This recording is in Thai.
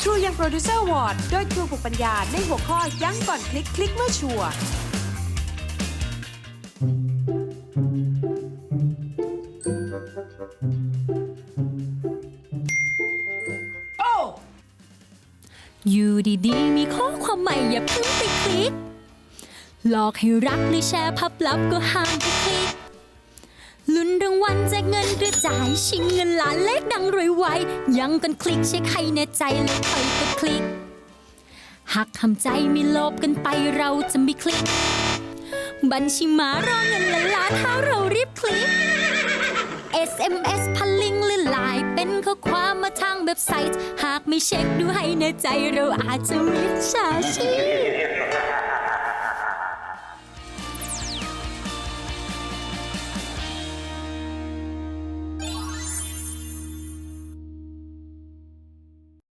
True ยัง Producer Award โดยครูปุกปัญญาในหัวข้อยั้งก่อนคลิกคลิกเมื่อชัวร์อยู่ดีๆ มีข้อความใหม่อย่าเพิ่งไปคลิก หลอกให้รักหรือแชร์ภาพลับก็ห้ามไปคลิก ลุ้นรางวัลแจกเงิน กระจายชิงเงินล้านเลขดังรวยไวยังกันคลิกเช็คให้แน่ใจแล้วค่อยกดคลิกหักคำใจไม่โลภกันไปเราจะไม่คลิก บัญชีมารอเงินล้านล้านถ้าเรารีบคลิก SMS พันลิงก์หรือไลน์เป็นข้อความมาทางเว็บไซต์ หากไม่เช็คดูให้แน่ใจเราอาจจะมิจฉาชีพ